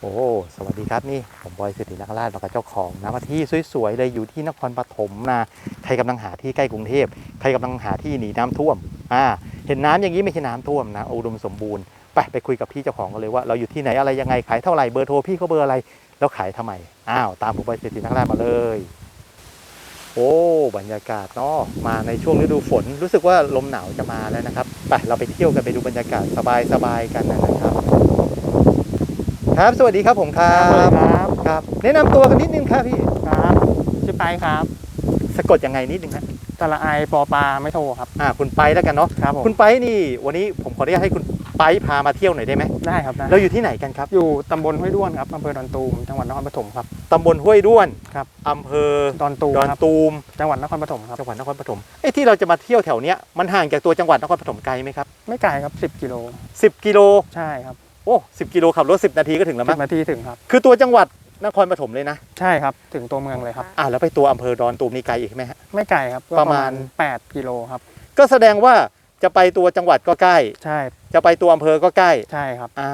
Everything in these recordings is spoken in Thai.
โอ้สวัสดีครับนี่ผมบอยสิทธินักราชแล้วก็เจ้าของนะมาที่สวยๆเลยอยู่ที่นครปฐมนะใครกำลังหาที่ใกล้กรุงเทพใครกำลังหาที่หนีน้ำท่วมอ่าเห็นน้ำอย่างนี้ไม่ใช่น้ำท่วมนะอุดมสมบูรณ์ไปไปคุยกับพี่เจ้าของกันเลยว่าเราอยู่ที่ไหนอะไรยังไงขายเท่าไหร่เบอร์โทรพี่เขาเบอร์อะไรแล้วขายทำไมอ้าวตามผมบอยสิทธินักราชมาเลย โอ้บรรยากาศเนาะมาในช่วงฤดูฝน รู้สึกว่าลมหนาวจะมาแล้วนะครับไปเราไปเที่ยวกันไปดูบรรยากาศสบายๆกันนะครับ ครับ สวัสดีครับผมครัครับบครับครับ แนะนำตัวกันนิดนึงครับพี่ ครับชื่อไปครับสะกดยังไงนิดนึงฮะตะละไอปอปลาไม่โทรครับ อ่าคุณไปแล้วกันเนาะครับผมคุณไปนี่ วันนี้ผมขออนุญาตให้คุณไปพามาเที่ยวหน่อยได้ไหมได้ครับได้เราอยู่ที่ไหนกันครับอยู่ตำบลห้วยด้วนครับอำเภอดอนตูมจังหวัดนครปฐมครับ ตำบลห้วยด้วนครับ อำเภอดอนตูมดอนครับตูมจังหวัดนครปฐมครับจังหวัดนครปฐมไอ้ที่เราจะมาเที่ยวแถวเนี้ยมันห่างจากตัวจังหวัดนครปฐมไกลไหมครับไม่ไกลครับ 10กิโล10กิโล ใช่ครับโอ้สิกิโลขับรถ10นาทีก็ถึงแล้วสิมั้งบนาทีถึงครับ คือตัวจังหวัดนครปฐมเลยนะใช่ครับ ถึงตัวเมืองเลยครับ อ่าแล้วไปตัวอำเภอดอนตูมนี่ไกลอีกไหมฮะ ไม่ไกลครับก็ประมาณ 8กิโลครับ ก็แสดงว่าจะไปตัวจังหวัดก็ใกล้ ใช่จะไปตัวอำเภอก็ใกล้ใช่ครับอ่า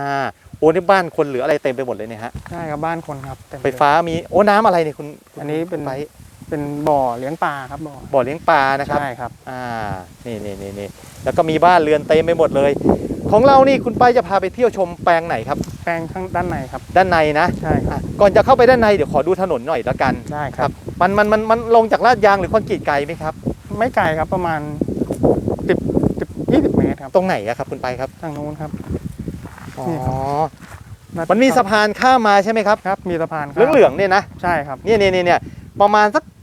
โอ้นี่บ้านคนเหลืออะไรเต็มไปหมดเลยเนี่ยฮะใช่ครับบ้านคนครับเต็มไฟฟ้ามีโอ้น้ำอะไรเนี่ยคุณคุณอันนี้เป็นไฟ เป็นบ่อเลี้ยงปลาครับบ่อบ่อเลี้ยงปลานะครับใช่ครับอ่านี่นี่นี่นี่แล้วก็มีบ้านเรือนเต็มไปหมดเลย ของเรานี่คุณป้ายจะพาไปเที่ยวชมแปลงไหนครับ แปลงข้างด้านในครับ ด้านในนะใช่ครับอะก่อนจะเข้าไปด้านในเดี๋ยวขอดูถนนหน่อยละกัน ได้ครับมันมันมันมันลงจากลาดยางหรือคอนกรีตไกลไหมครับ ไม่ไกลครับประมาณ10 10 20เมตรครับตรงไหนอะครับคุณไปครับทางนู้นครับ อ๋อนี่ครับ มันมีสะพานข้ามมาใช่ไหมครับครับมีสะพานเหลืองเหลืองๆเนี่ยนะ ใช่ครับ เนี่ยเนี่ยเนี่ยเนี่ยประมาณสักผม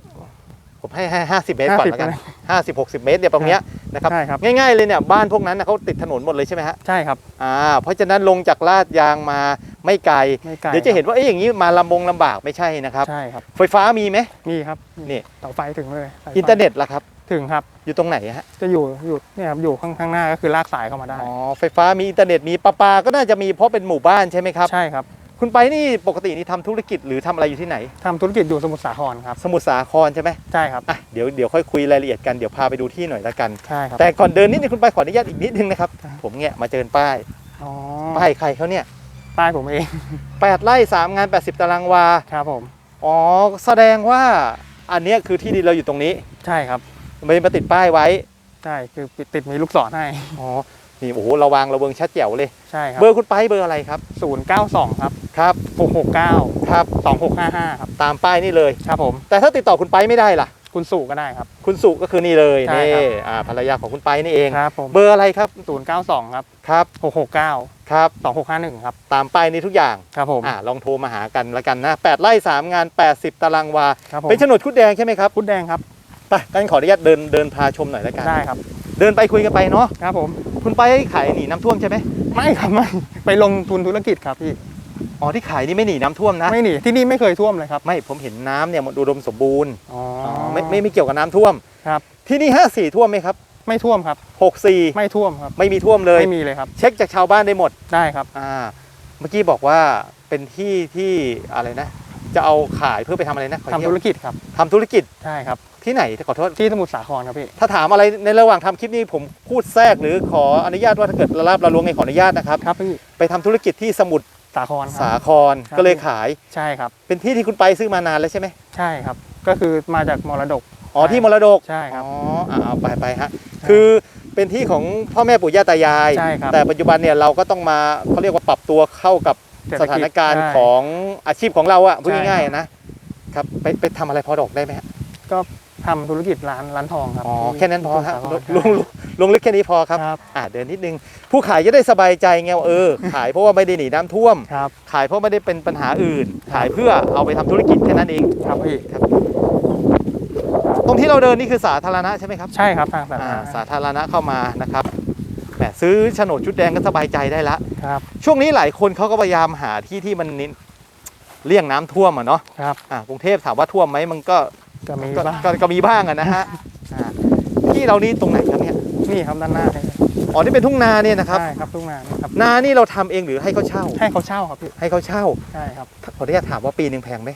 ให้ให้ห้าสิบเมตรก่อนแล้วกัน50ห้าสิบหกสิบเมตรเนี่ยตรงเนี้ยนะครับใช่ครับง่ายๆเลยเนี่ยบ้านพวกนั้นนะเขาติดถนนหมดเลยใช่ไหมฮะใช่ครับอ่าเพราะฉะนั้นลงจากลาดยางมาไม่ไกลไม่ไกลเดี๋ยวจะเห็นว่าเอ๊ะอย่างนี้มาลำบงลำบากไม่ใช่นะครับใช่ครับไฟฟ้ามีไหมมีครับนี่เสาไฟถึงเลยสายไฟอินเทอร์เน็ตล่ะครับถึงครับอยู่ตรงไหนฮะจะอยู่อยู่เนี่ยครับอยู่ข้างข้างหน้าก็คือลากสายเข้ามาได้อ๋อไฟฟ้ามีอินเทอร์เน็ตมีประปาก็น่าจะมีเพราะเป็นหมู่บ้านใช่ไหมครับใช่ครับ คุณไปนี่ปกตินี่ทำธุรกิจหรือทำอะไรอยู่ที่ไหน ทำธุรกิจอยู่สมุทรสาครครับ สมุทรสาครใช่ไหมใช่ครับ อะเดี๋ยวเดี๋ยวค่อยคุยรายละเอียดกันเดี๋ยวพาไปดูที่หน่อยละกัน ใช่ครับ แต่ก่อนเดินนิดนึงคุณไปขออนุญาตอีกนิดนึงนะครับ ครับ ผมเนี่ยมาเจอป้ายอ๋อป้ายใครเขาเนี่ยป้ายผมเอง แปดไร่สามงาน 80 ตารางวา ครับผม อ๋อแสดงว่าอันเนี้ยคือที่ดินเราอยู่ตรงนี้ใช่ครับ ไม่ได้มาติดป้ายไว้ ใช่ คือติดมีลูกศรให้ อ๋อ นี่โอ้โหระวังระเบิงชัดแจ๋วเลย ใช่ครับเบอร์คุณไปเบอร์อะไรครับศูนย์เก้าสองครับครับหกหกเก้าครับสองหกห้าห้าครับตามป้ายนี่เลยครับผม แต่ถ้าติดต่อคุณไปไม่ได้ล่ะ คุณสู่ก็ได้ครับ คุณสุก็คือนี่เลยใช่นี่ครับ อ่าภรรยาของคุณไปนี่เอง ครับผมเบอร์อะไรครับศูนย์เก้าสองครับ ครับหกหกเก้าครับสองหกห้าหนึ่งครับ ตามป้ายนี้ทุกอย่างครับผมอ่าลองโทรมาหากันละกันนะ8ไร่3งาน 80 ตารางวา ครับผมเป็นโฉนดคุดแดงใช่ไหมครับ พุดแดงครับ ไปกันขออนุญาตเดินเดินพาชมหน่อยละกัน ได้ครับ เดินไปคุยกันไปเนาะครับผมคุณไปขายหนีน้ำท่วมใช่ไหมไม่ครับไม่ไปลงทุนธุรกิจครับพี่อ๋อที่ขายนี่ไม่หนีน้ำท่วมนะ ไม่หนีที่นี่ไม่เคยท่วมเลยครับไม่ผมเห็นน้ำเนี่ยมันอุดมสมบูรณ์อ๋ออ๋อไม่ไม่ไม่เกี่ยวกับน้ำท่วมครับ ที่นี่54ท่วมไหมครับไม่ท่วมครับ 64ไม่ท่วมครับไม่มีท่วมเลย ไม่มีเลยครับ เช็คจากชาวบ้านได้หมดได้ครับ อ่าเมื่อกี้บอกว่าเป็นที่ที่อะไรนะ จะเอาขายเพื่อไปทำอะไรนะขอทำเที่ยวธุรกิจครับทำธุรกิจ ใช่ครับ ที่ไหนขอโทษที่สมุทรสาครครับพี่ ถ้าถามอะไรในระหว่างทำคลิปนี้ผมพูดแทรกหรือขออนุญาตว่าถ้าเกิดระลาบระลวงไงขออนุญาตนะครับครับพี่ไปทำธุรกิจที่สมุทรสาครคสารับครครับก็เลยขายใช่ครับ เป็นที่ที่คุณไปซื้อมานานแล้วใช่ไหมใช่ครับ ก็คือมาจากมรดกอ๋อที่มรดกใช่ครับอ๋ออ่าเอาไปไปฮะคือเป็นที่ของพ่อแม่ปู่ย่าตายายใช่ครับแต่ปัจจุบันเนี่ยเราก็ต้องมาเขาเรียกว่าปรับตัวเข้ากับเศรษสฐถาจนการณ์ใช่ของอาชีพของเราอะพูดใช่ง่ายครับๆนะครับไปไปทำอะไรพอดอกได้ไหมฮะก็ ทำธุรกิจร้านร้านทองครับอ๋อแค่นั้นพอฮะสาครลงลงลงลึกแค่นี้พอครับครับ อ่าเดินนิดนึง ผู้ขายจะได้สบายใจไงว่าเออ ขายเพราะว่าไม่ได้หนีน้ำท่วมครับขายเพราะไม่ได้เป็นปัญหาอื่น ขายเพื่อเอาไปทำธุรกิจแค่นั้นเองครับพี่ตรงที่เราเดินนี่คือสาธารณะใช่ไหมครับ ใช่ครับทางสาอ่าธารณะสาธารณะเข้ามานะครับแหมซื้อโฉนดชุดแดงก็สบายใจได้ละครับ ช่วงนี้หลายคนเขาก็พยายามหาที่ที่มันนิเลี่ยงน้ำท่วมอะเนาะครับอ่ากรุงเทพถามว่าท่วมไหมมันก็ ก็มีก็บ้างก็ก็มีบ้างอะนะฮะอ่าที่เรานี่ตรงไหนครับเนี่ยนี่ครับด้านหน้านี่อ๋อนี่เป็นทุ่งนาเนี่ยนะครับ ใช่ครับทุกงานครับนานี่เราทำเองหรือให้เขาเช่า ให้เขาเช่าครับพี่ให้เขาเช่าใช่ครับ ขออนุญาตถามว่าปีหนึ่งแพงไหม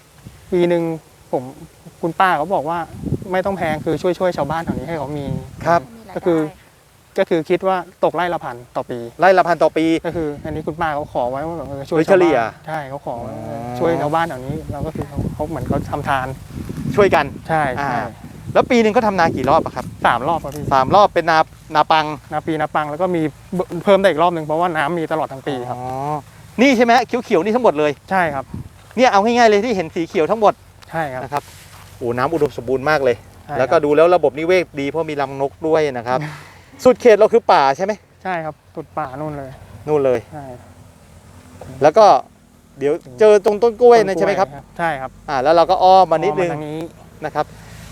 ปีหนึ่งผมคุณป้าเขาบอกว่าไม่ต้องแพงคือช่วยช่วยชาวบ้านแถวนี้ให้เขามี ครับมีรายก็คือได้ก็คือคิดว่าตกไร่ละพันต่อปี ไร่ละพันต่อปี ก็คือ อันนี้คุณป้าเขาขอไว้ว่าแบบเออช่วยโดยเฉลี่ยชาวบ้านใช่เขาขอไว้อ๋อ ช่วยชาวบ้านแถวนี้เราก็คือเขาเขาเหมือนเขาทำทาน ช่วยกันใช่อ่าใช่แล้วปีหนึ่งเขาทำนากี่รอบอะครับสามรอบครับพี่สามรอบเป็นนานาปังนาปีนาปังแล้วก็มีเพิ่มได้อีกรอบหนึ่งเพราะว่าน้ำมีตลอดทั้งปีครับ อ๋อนี่ใช่ไหมเขียวเขียวๆนี่ทั้งหมดเลยใช่ครับ เนี่ยเอาง่ายๆเลยที่เห็นสีเขียวทั้งหมดใช่ครับนะครับโอ้น้ำอุดมสมบูรณ์มากเลย ใช่แล้วก็ครับดูแล้วระบบนิเวศดีเพราะมีลำนกด้วยนะครับ สุดเขตเราคือป่าใช่ไหมใช่ครับตุดป่านู่นเลยนู่นเลย ใช่แล้วก็ เดี๋ยวเจอตรงต้นกล้วยนะใช่ไหมครับใช่ครับอ่าแล้วเราก็อ้อมมานิดนึงทางนี้นะครับ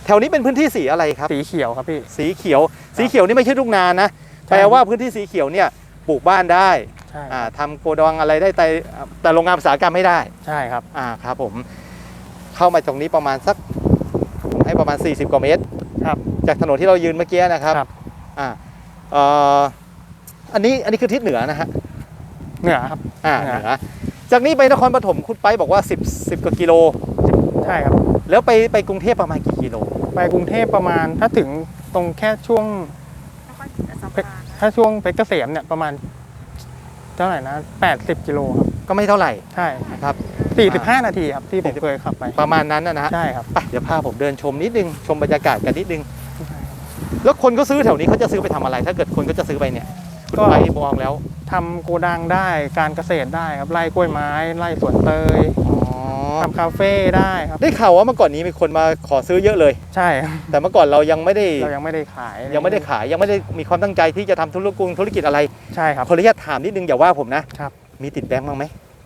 แถวนี้เป็นพื้นที่สีอะไรครับ สีเขียวครับพี่สีเขียว สีเขียวนี่ไม่ใช่ทุ่งนานะใช่แปลว่าพื้นที่สีเขียวเนี่ยปลูกบ้านได้ใช่อ่าทำโกดังอะไรได้แต่แต่โรงงานอุตสาหกรรมไม่ได้ใช่ครับอ่าครับผมเข้ามาตรงนี้ประมาณสักผมให้ประมาณ 40 กว่าเมตรครับจากถนนที่เรายืนเมื่อกี้นะครับครับอ่าเอ่ออันนี้อันนี้คือทิศเหนือนะฮะเหนือครับอ่าเหนืเหอนือ จากนี้ไปนครปฐมคุณไปบอกว่า 10 10กว่ากิโล ใช่ครับ แล้วไปไปกรุงเทพประมาณกี่กิโล ไปกรุงเทพประมาณถ้าถึงตรงแค่ช่วงนครศรีธรรมเพชรราชถ้าช่วงเพชรเกษมเนี่ยประมาณเท่าไหร่นะ80กิโลครับก็ไม่เท่าไหร่ใช่ครับ45 นาทีครับที่ผม40เคยขับไปประมาณนั้นนะนะฮะใช่ครับ ไปเดี๋ยวพาผมเดินชมนิดนึง ชมบรรยากาศกันนิดนึง แล้วคนก็ซื้อแถวนี้เขาจะซื้อไปทำอะไร ถ้าเกิดคนก็จะซื้อไปเนี่ยคุณก็ ไปมองแล้ว ทำโกดังได้การเกษตรได้ครับไร่กล้วยไม้ไร่สวนเตยอ๋อทำคาเฟ่ได้ครับได้ข่าวว่าเมื่อก่อนนี้มีคนมาขอซื้อเยอะเลย ใช่ครับแต่เมื่อก่อนเรายังไม่ได้เรายังไม่ได้ขายยังไม่ได้ขายยังไม่ได้มีความตั้งใจที่จะทำธุรกิจธุรกิจอะไรใช่ครับขออนุญาตถามนิดนึงอย่าว่าผมนะครับมีติดแบงค์บ้างไหม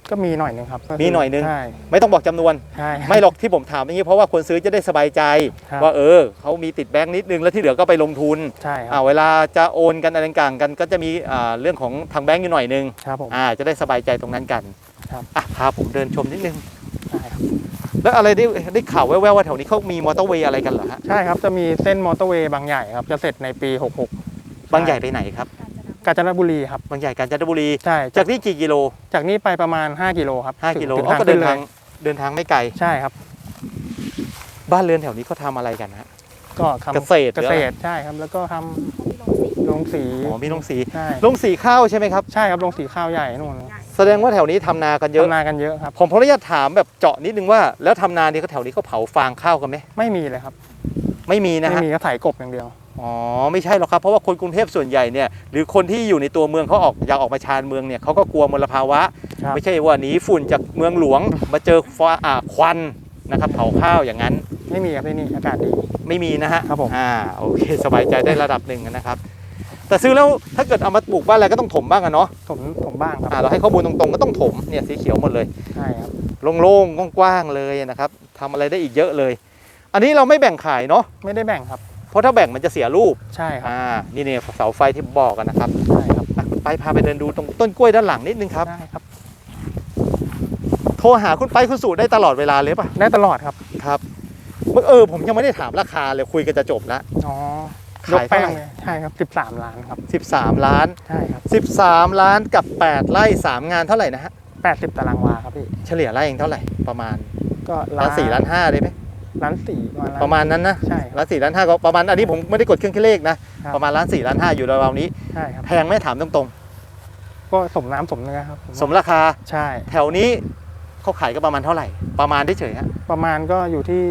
ก็มีหน่อยหนึงครับก็คืมีหน่อยนึงใช่ไม่ต้องบอกจำนวน ใช่ ไม่หรอกที่ผมถามอย่างนี้เพราะว่าคนซื้อจะได้สบายใจ ครับ ว่าเออเขามีติดแบงค์นิดนึงแล้วที่เหลือก็ไปลงทุนใช่คอ่ารับเวลาจะโอนกันอะไรต่างๆกันก็จะมีอ่าเรื่องของทางแบงค์อยู่หน่อยนึงครับผม อ่าจะได้สบายใจตรงนั้นกันครับ อะพาผมเดินชมนิดนึงใช่ครับแล้วอะไรได้ได้ข่าวแว่วๆว่าแถวนี้เขามีมอเตอร์เวย์อะไรกันเหรอฮะใช่ครับจะมีเส้นมอเตอร์เวย์บางใหญ่ครับจะเสร็จในปี 66 บางใหญ่ไปไหนครับ กาญจนบุรีกาญจนบุรีครับบางใหญ่กาญจนบุรี ใช่จาจากกนี่กี่กิโล จากนี้ไปประมาณ 5 กิโลครับห้าถึงกิโลถึงอ๋อทางก็เดิขึ้นนเลทางยเดินทางไม่ไกลใช่ครับ บ้านเรือนแถวนี้เขาทำอะไรกันฮะก็ทำเกษตรเกหรือษอะไรตรใช่ครับ แล้วก็ทำเขามีโรงสีโรงสีอ๋อมีโรงสีใช่โรงสีข้าวใช่ไหมครับใช่ครับโรงสีข้าวใหญ่นู่นใหญ่แสดงว่าแถวนี้ทำนากันเยอะทำนากันเยอะครับผมขออนุญาตถามแบบเจาะนิดนึงว่าแล้วทำนาเนี่ยเขาแถวนี้เขาเผาฟางข้าวกันไหมไม่มีเลยครับ ไม่มีนะไม่ฮะมีก็ไถกบอย่างเดียว อ๋อไม่ใช่หรอกครับเพราะว่าคนกรุงเทพส่วนใหญ่เนี่ยหรือคนที่อยู่ในตัวเมืองเขาออกอยากออกมาชานเมืองเนี่ยเขาก็กลัวมลภาวะ ครับ ไม่ใช่ว่าหนีฝุ่นจากเมืองหลวง มาเจอฟ้าอ่าควันนะครับเผาข้าวอย่างนั้น ไม่มีครับที่นี่อากาศดี ไม่มีนะฮะครับผม อ่าโอเคสบายใจได้ระดับหนึ่งนะครับ แต่ซื้อแล้วถ้าเกิดเอามาปลูกบ้านอะไรก็ต้องถมบ้างอะเนาะผมผมบ้างครับอ่าเราให้ข้อมูลตรงๆก็ต้องถมเนี่ยสีเขียวหมดเลย ใช่ครับโล่งๆกว้างๆเลยนะครับทำอะไรได้อีกเยอะเลย อันนี้เราไม่แบ่งขายเนาะไม่ได้แบ่งครับ เพราะถ้าแบ่งมันจะเสียรูปใช่ครับอ่านี่เนี่ยเสาไฟที่บอกกันนะครับใช่ครับอะคุณไปพาไปเดินดูตรงต้นกล้วยด้านหลังนิดนึงครับ ได้ครับ โทรหาคุณไปคุณสู่ได้ตลอดเวลาเลยป่ะได้ตลอดครับครับเออผมยังไม่ได้ถามราคาเลยคุยกันจะจบแล้วอ๋อขายยกแป้งเท่าไหร่เลยใช่ครับ 13 ล้านครับ 13 ล้าน ใช่ครับ13 ล้านกับ 8 ไร่ 3 งานเท่าไหร่นะฮะ 80 ตารางวาครับพี่ เฉลี่ยไร่เองเท่าไหร่ประมาณก็ล้านสี่ล้านห้าได้ไหม ล้านสี่ล้นประมาณนั้นนะใช่ครับล้านสี่ล้านห้าก็ประมาณอันนี้ผมไม่ได้กดเครื่องคิดเลขนะครับ ประมาณล้านสี่ล้านห้าอยู่ราวๆนี้ใช่ครับ แพงไหมถามตรงก็สมน้ำสมเนื้อครับผๆสมราคาใช่แถวนี้เขาขายก็ประมาณเท่าไหร่ ประมาณเฉยๆฮะประมาณก็อยู่ที่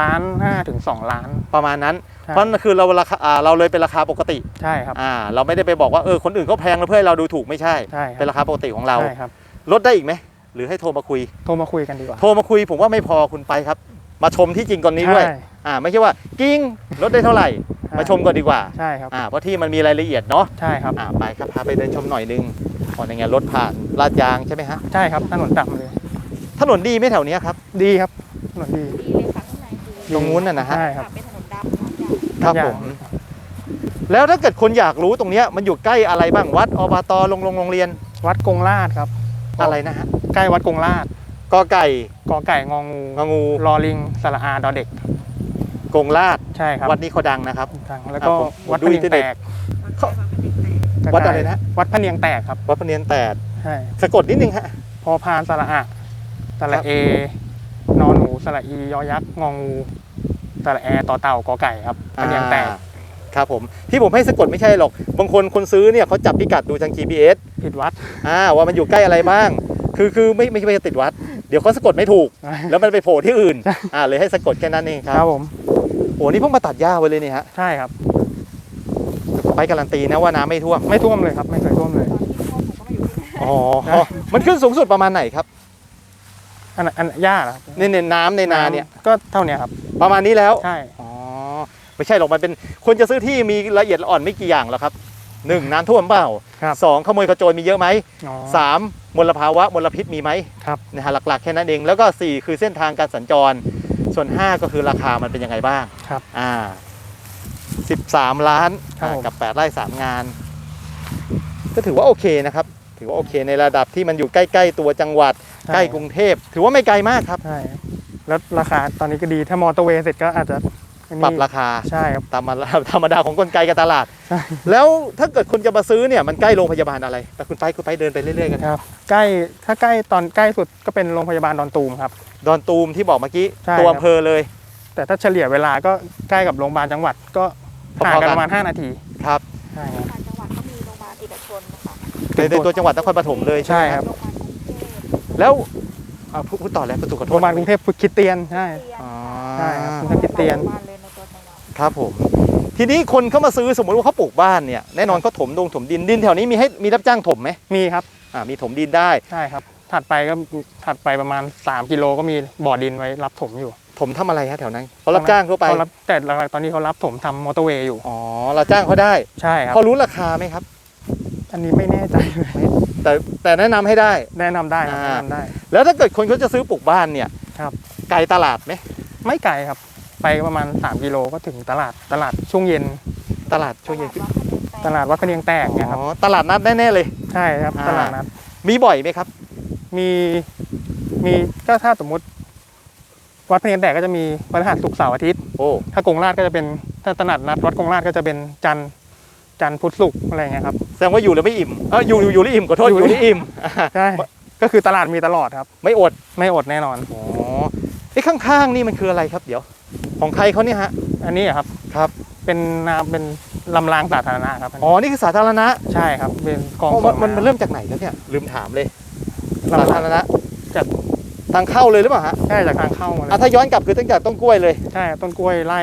ล้านห้าถึงสองล้าน ประมาณนั้น ใช่ เพราะนั่นคือเราราคาอ่าเราเลยเป็นราคาปกติใช่ครับ อ่าเราไม่ได้ไปบอกว่าเออคนอื่นเขาแพงแล้วเพื่อให้เราดูถูกไม่ใช่ ใช่คเป็นรับราคาปกติของเรา ใช่ครับ ลดได้อีกไหมหรือให้โทรมาคุย โทรมาคุยกันดีกว่า โทรมาคุยผมว่าไม่พอคุณไปครับ มาชมที่จริงก่อนนี้ด้วย ใช่อ่าไม่ใช่ว่ากิ้งลดได้เท่าไหร่ มาชมก่อนดีกว่าใช่ครับ อ่าเพราะที่มันมีรายละเอียดเนาะใช่ครับ อ่าไปครับพาไปเดินชมหน่อยนึงก่อนยังไงรถผ่านลาดยางใช่ไหมฮะใช่ครับถนนดำเลย ถนนดีไหมแถวเนี้ยครับ ดีครับถนนดีดีเลยค่ะข้างในดีตรงนู้นน่ะนะฮะใช่ครับเป็นถนนดำครับทุกอย่าผงมแล้วถ้าเกิดคนอยากรู้ตรงเนี้ยมันอยู่ใกล้อะไรบ้างวัดอบตโรงโรงโรงเรียนวัดกงลาดครับอะไรนะฮะใกล้วัดกงลาด กอไก่กอไก่งองูงองูรอลิงสระอาดอเด็กกงลาดใช่ครับวัดนี้เขาดังนะครับทางแล้วก็อะผมผมวัดดูพะอิเนีนยเทองร์เน็แตตกเขาวัดอะไรนะวัดพะเนียงแตกครับ วัดพระเนียนแปดใช่สะกดนิดนึงฮะพอพานสระอะสครัระบเอนอนหนูสระอียอยักษ์งองูสระแอต่อเต่ากอไก่ครับพะเนียงแตกอ่าครับผมที่ผมให้สะกดไม่ใช่หรอกบางคนคนซื้อเนี่ยเขาจับพิกัดดูทาง GPS ผิดวัดอ่าว่ามันอยู่ใกล้อะไรบ้าง คือคือไม่ไม่ไม่ติดวัด เดี๋ยวเขาสะกดไม่ถูก แล้วมันไปโผล่ที่อื่นอ่าเลยให้สะกดแค่นั้นเองคครัรับบผมโอ้นี่เพิ่งมาตัดหญ้าไว้เลยนี่ฮะใช่ครับ ไปการันตีนะว่าน้ำไม่ท่วมไม่ท่วมเลยครับ ไม่เคยท่วมเลยตอนที่พ่อผมก็มาอยู่ที่นี่อ๋อมันขึ้นสูงสุดประมาณไหนครับอันอันหญ้าเหรอครับในในน้ำในนาเนี่ยก็เท่าเนี้ยครับ ประมาณนี้แล้ว ใช่ อ๋อไม่ใช่หรอกมันเป็นคนจะซื้อที่มีละเอียดอ่อนไม่กี่อย่างหรอกครับหนึ่งน้ำท่วมเปล่าครับ สองขโมยขโจรมีเยอะไหมอ๋อสาม มลภาวะมลพิษมีไหมครับนะฮะหลักๆแค่นั้นเอง แล้วก็สี่คือเส้นทางการสัญจร ส่วนห้าก็คือราคามันเป็นยังไงบ้างครับอ่าสิบสามล้านครับอ่าผม กับแปดไร่สามงาน ก็ถือว่าโอเคนะครับ ถือว่าโอเคในระดับที่มันอยู่ใกล้ ๆ ตัวจังหวัด ใกล้กรุงเทพ ถือว่าไม่ไกลมากครับ ใช่แล้วราคาตอนนี้ก็ดีถ้ามอเตอร์เวย์เสร็จก็อาจจะ อันนี้ปรับราคาใช่ครับตามมาธรรมดาของกลไกการตลาด ใช่แล้วถ้าเกิดคุณจะมาซื้อเนี่ยมันใกล้โรงพยาบาลอะไร แต่คุณไปคุณไปเดินไปเรื่อยๆกันครับ ใกล้ถ้าใกล้ตอนใกล้สุดก็เป็นโรงพยาบาลดอนตูมครับ ดอนตูมที่บอกเมื่อกี้ใช่ ตัวครับอำเภอเลย แต่ถ้าเฉลี่ยเวลาก็ใกล้กับโรงพยาบาลจังหวัดก็ห่างกันประมาณ 5 นาทีครับ ใช่ครับ ต่างจังหวัดก็มีโรงพยาบาลเอกชนนะคะในในตัวจังหวัดนครปฐมเลยใช่ไหมครับ โรงพยาบาลกรุงเทพแล้วอ่าพูดพูดต่อแล้วประตูขอโทโรงษพยาบาลกรุงเทพคริดเตียนใช่เตียนอ๋อ ใช่ครับคริสเตียนโรงพาบาลเลย ครับผม ทีนี้คนเข้ามาซื้อสมมติว่าเขาปลูกบ้านเนี่ยแน่นอนเขาถมดงถมดินดินแถวนี้มีให้มีรับจ้างถมไหมมีครับอ่ามีถมดินได้ใช่ครับ ถัดไปก็ถัดไปประมาณ 3 กิโลก็มีบ่อดินไว้รับถมอยู่ ถมทำอะไรฮะแถวนั้นเขารับจ้างทั่วไปเขารับแต่หลักๆตอนนี้เขารับถมทำมอเตอร์เวย์อยู่อ๋อเราจ้างเขาได้ใช่ครับเขารู้ราคาไหมครับ อันนี้ไม่แน่ใจเลยแต่แต่แนะนำให้ได้ แนะนำได้ครับอ่า แนะนำได้ แล้วถ้าเกิดคนเขาจะซื้อปลูกบ้านเนี่ยครับ ไกลตลาดไหมไม่ไกลครับ ไปประมาณ 3 กิโลก็ถึงตลาดตลาดช่วงเย็น ตลาดช่วงเย็นตลาดวัดพะเนียงแตกเนยคอ๋รับอตลาดนัดแน่ๆเลย ใช่ครับอ่า ตลาดนัดมีบ่อยไหมครับ มีมีก็ถ้าสมมุติ วัดพะเนียงแตกก็จะมีวันพฤหัสศุกร์เสาร์อาทิตย์ โอ้ ถ้ากงราชก็จะเป็นถ้าตลาดนัดวัดกงราชก็จะเป็นจันทร์จันทร์พุธศุกร์อะไรอย่างเงี้ยครับ แสดงว่าอยู่แล้วไม่อิ่มเอออยู่อยู่อยู่แล้วอิ่มขอโทษออยู่ ยู่แล้วอิ่มใช่ก็คือตลาดมีตลอดครับ ไม่อดไม่อดแน่นอน อ๋อไอ้ข้างๆนี่มันคืออะไรครับเดี๋ยว ของใครเขาเนี่ยฮะ อันนี้อะครับครับ เป็นน้ำเป็นลำรางสาธารณะครับอ๋อ นี่คือสาธารณะใช่ครับ เป็นกองอ๋อส่มันงมันมันเริ่มจากไหนครับเนี่ยลืมถามเลยลำสารางธารณะจากทางเข้าเลยหรือเปล่าฮะใช่จากทางเข้ามาเลอะยถ้าย้อนกลับคือตั้งแต่ต้นกล้วยเลยใช่ต้นกล้วยไล่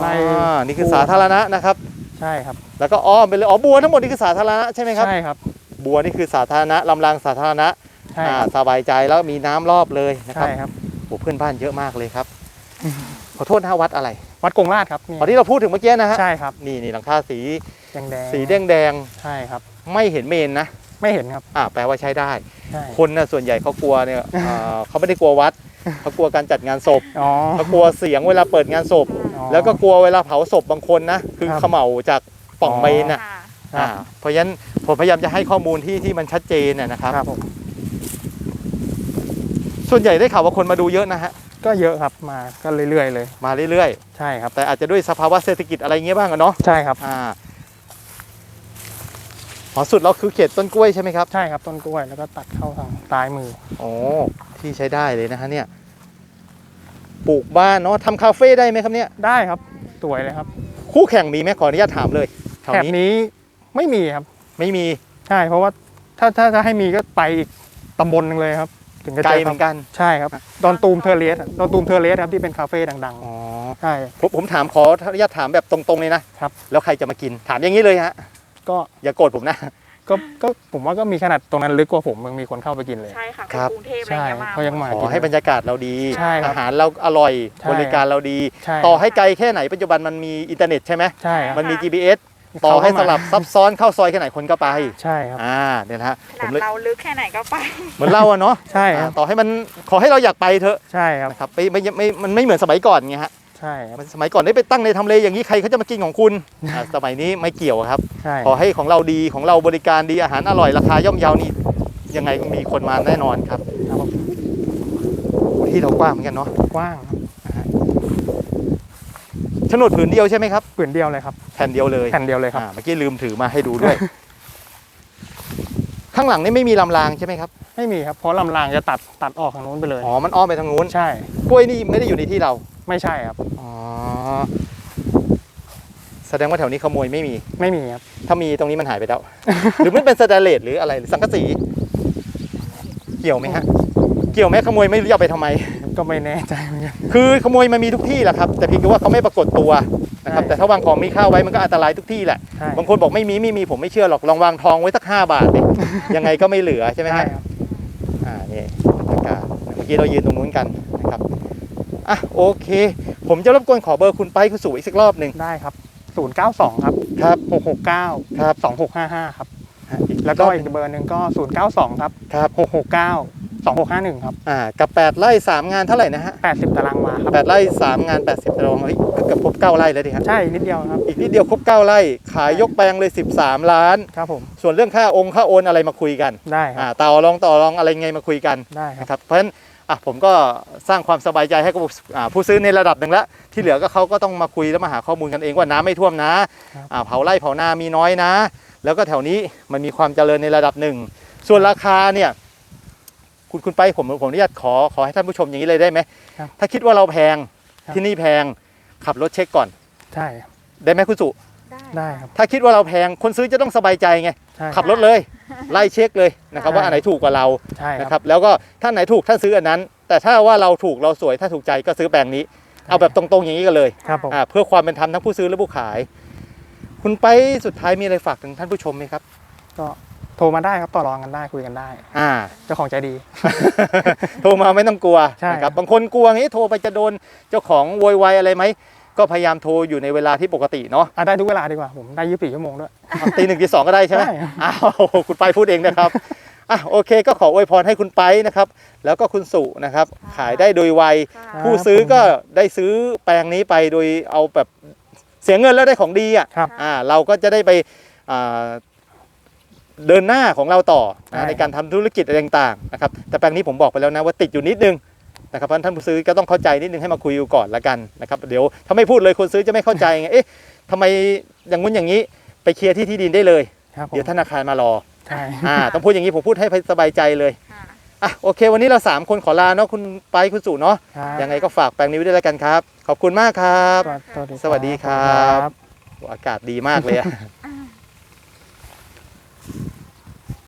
ไล่อ่านี่คือสาธารณะนะครับ ใช่ครับแล้วก็อ้อมไปเลยอ๋อบัวทั้งหมดนี่คือสาธารณะใช่ไหมครับ ใช่ครับบัวนี่คือสาธารณะลำรางสาธารณะใช่อ่าครับสบายใจแล้วมีน้ำรอบเลยนะครับใช่ครับ โอ้เพื่อนบ้านเยอะมากเลยครับ ขอโทษนะฮะวัดอะไรวัดกงราชครับนี่ตอนที่เราพูดถึงเมื่อกี้นะฮะใช่ครับนี่นี่หลังคาสีแดงแดงสีแดงแดงใช่ครับๆไม่เห็นเมนนะ ไม่เห็นครับอ่าแปลว่าใช้ได้ ใช่คนนะส่วนใหญ่เขากลัวเนี่ยอ่าเขาไม่ได้กลัววัดเขากลัวการจัดงานศพอ๋อ เขากลัวเสียงเวลาเปิดงานศพ อ๋อแล้วก็กลัวเวลาเผาศพบางคนนะคือครับเขม่าจากปล่องอ๋อเมนน่ะค่ะ ครับ อ่าเพราะฉะนั้นผมพยายามจะให้ข้อมูลที่ที่มันชัดเจนนะนะครับ ครับผมส่วนใหญ่ได้ข่าวว่าคนมาดูเยอะนะฮะ ก็เยอะครับมาก็เรื่อยๆเลย มาเรื่อยใช่ครับ ๆ แต่อาจจะด้วยสภาวะเศรษฐกิจอะไรเงี้ยบ้างอะเนาะใช่ครับ อ่าอ๋อสุดเราคือเขตต้นกล้วยใช่ไหมครับ ใช่ครับต้นกล้วยแล้วก็ตัดเข้าทางซ้ายมือ โอ้ที่ใช้ได้เลยนะฮะเนี่ย ปลูกบ้านเนาะทำคาเฟ่ได้ไหมครับเนี่ย ได้ครับสวยเลยครับคู่แข่งมีไหมขออนุญาตถามเลยแถวแถบนี้นี้ไม่มีครับ ไม่มี ใช่เพราะว่าถ้าถ้าจะให้มีก็ไปอีกตำบลหนึงเลยครับ ถึงจะไกลเจอเหมือนกัน ใช่ครับดอนตูมเทอร์เรสอะดอนตูมเทอร์เรสครับที่เป็นคาเฟ่ดังอ๋อๆใช่ ผมผมถามขออนุญาตถามแบบตรงๆเลยนะครับ แล้วใครจะมากินถามอย่างนี้เลยฮะก็อย่าโกรธผมนะ ก็ก็ผมว่าก็มีขนาดตรงนั้นลึกกว่าผมมันมีคนเข้าไปกินเลย ใช่ค่ะครับ กรุงเทพอะไรใช่เงี้ยมาเขายังมาขอกิน ให้บรรยากาศเราดี ใช่ครับอาหารเราอร่อย ใช่ บริการเราดี ใช่ต่อให้ไกลแค่ไหนปัจจุบันมันมีอินเทอร์เน็ตใช่ไหมใช่ครับ มันมี GPS ต่อให้สลับซับซ้อนเข้าซอยแค่ไหนคนก็ไป ใช่ครับอ่าเนี่ยนะฮะขผมนาดเลยเราลึกแค่ไหนก็ไป เหมือนเล่าอะเนาะใช่คอ่ารับต่อให้มันขอให้เราอยากไปเถอะใช่ครับนะครับไม่ไม่ไม่มันไม่เหมือนสมัยก่อนไงฮะใช่ครับมันสมัยก่อนได้ไปตั้งในทำเลอย่างนี้ใครเขาจะมากินของคุณอ่าสมัยนี้ไม่เกี่ยวครับ ใช่ขอให้ของเราดีของเราบริการดีอาหารอร่อยราคาย่อมเยานี่ยังไงก็มีคนมาแน่นอนครับครับผมที่เรากว้างเหมือนกันเนาะกว้าง โฉนดผืนเดียวใช่ไหมครับผืนเดียวเลยครับแผ่นเดียวเลยแผ่นเดียวเลยครับอ่าเมื่อกี้ลืมถือมาให้ดูด้วย ข้างหลังนี่ไม่มีลำรางใช่ไหมครับไม่มีครับเพราะลำรางจะตัดตัดออกทางนู้นไปเลยอ๋อมันอ้อมไปทางนู้นใช่ กล้วยนี่ไม่ได้อยู่ในที่เราไม่ใช่ครับ อ๋อแสดงว่าแถวนี้ขโมยไม่มี ไม่มีครับถ้ามีตรงนี้มันหายไปแล้ว หรือมันเป็นสแตนเลสหรืออะไรหรือสังกะสี เกี่ยวไหมฮะ เกี่ยวไหมขโมยไม่รู้จะเอาไปทำไม ก็ไม่แน่ใจเหมือนกัน คือขโมยมันมีทุกที่แหละครับ แต่เพียงแต่ว่าเขาไม่ปรากฏตัวนะครับ ใช่แต่ถ้าวางของมีค่าไว้มันก็อันตรายทุกที่แหละ ใช่ บางคนบอกไม่มีไม่มีผมไม่เชื่อหรอกลองวางทองไว้สักห้าบาทดิ ยังไงก็ไม่เหลือใช่ไหมใช่ฮะ ครับ อ่านี่บรรยากาศเมื่อกี้เรายืนตรงนู้นกันนะครับอะโอเค ผมจะรบกวนขอเบอร์คุณไปคุณสู่อีกสักรอบหนึ่งได้ครับ 092 ครับ ครับ 669 ครับ 2655 ครับอะแล้วก็รบหอีนึ่งกเบอร์หนึ่งก็ 092 ครับ ครับ 669 2651 ครับ อ่ากับแปดไร่สามงานเท่าไหร่นะฮะ80 ตารางวาครับแปดไร่สามงานแปดสิบตารางเฮ้ยเกือบครบเก้าไร่แล้วดิครับใช่นิดเดียวครับ อีกนิดเดียวครบเก้าไร่ขายยกแปลงเลย 13 ล้าน ครับผม ส่วนเรื่องค่าองค์ค่าโอนอะไรมาคุยกันได้คอ่ารับ ต่อรองต่อรองอะไรไงมาคุยกันได้ครับ นะครับเพราะฉะนั้นอะผมก็สร้างความสบายใจให้กับอ่าผู้ซื้อในระดับหนึ่งแล้วที่เหลือก็เขาก็ต้องมาคุยแล้วมาหาข้อมูลกันเองว่าน้ำไม่ท่วมนะครับอ่าเผาไร่เผานามีน้อยนะ แล้วก็แถวนี้มันมีความเจริญในระดับหนึ่ง ส่วนราคาเนี่ย คุณคุณไปผมผมอนุญาตขอขอให้ท่านผู้ชมอย่างนี้เลยได้ไหมครับถ้าคิดว่าเราแพงครับ ที่นี่แพงขับรถเช็คก่อน ใช่ครับได้ไหมคุณสุ ได้ได้ครับถ้าคิดว่าเราแพงคนซื้อจะต้องสบายใจไงใช่ขับรถเลย ไล่เช็คเลยนะครับใช่ว่าอันไหนถูกกว่าเราใช่คนะครัรับ บแล้วก็ถ้าไหนถูกท่านซื้ออันนั้น แต่ถ้าว่าเราถูกเราสวยถ้าถูกใจก็ซื้อแปลงนี้ เอาแบบตรงๆอย่างนี้กันเลยครับผม อ่าเพื่อความเป็นธรรมทั้งผู้ซื้อและผู้ขาย คุณไปสุดท้ายมีอะไรฝากถึงท่านผู้ชมไหมครับ ก็ โทรมาได้ครับต่อรองกันได้คุยกันได้ อ่า เจ้าของใจดี โทรมาไม่ต้องกลัวใช่ นะครับบางคนกลัวงี้โทรไปจะโดนเจ้าของโวยวายอะไรไหม ก็พยายามโทรอยู่ในเวลาที่ปกติเนาะอะได้ทุกเวลาดีกว่าผมได้ยี่สิบสี่ชั่วโมงด้วย ตีหนึ่งตีสองก็ได้ใช่ไหมใช่ครับ อ้าวคุณไปพูดเองนะครับอะโอเค ก็ขออวยพรให้คุณไปนะครับ แล้วก็คุณสุนะครับ ขายได้โดยไว ค่ะผู้ซื้อก็ได้ซื้อแปลงนี้ไปโดยเอาแบบเสียเงินแล้วได้ของดีอะครับ อ่าเราก็จะได้ไปอ่า เดินหน้าของเราต่อใช่นะในการทำธุรกิจอะไรต่างๆนะครับแต่แปลงนี้ผมบอกไปแล้วนะว่าติดอยู่นิดนึงนะครับเพราะฉะนั้นท่านผู้ซื้อก็ต้องเข้าใจนิดนึงให้มาคุยกันก่อนละกันนะครับเดี๋ยวถ้าไม่พูดเลยคนซื้อจะไม่เข้าใจไงเอ๊ะทำไมอย่างงู้นอย่างนี้ไปเคลียร์ที่ที่ดินได้เลยครับผมเดี๋ยวธนาคารมารอใช่อ่าต้องพูดอย่างนี้ผมพูดให้สบายใจเลยค่ะอะโอเค วันนี้เราสามคนขอลาเนาะคุณไปคุณสุเนาะครับยังไงก็ฝากแปลงนี้ไว้ด้วยแล้วกันครับ ขอบคุณมากครับ สวัสดีสวัสดีครับครับโอ้อากาศดีมากเลยอะ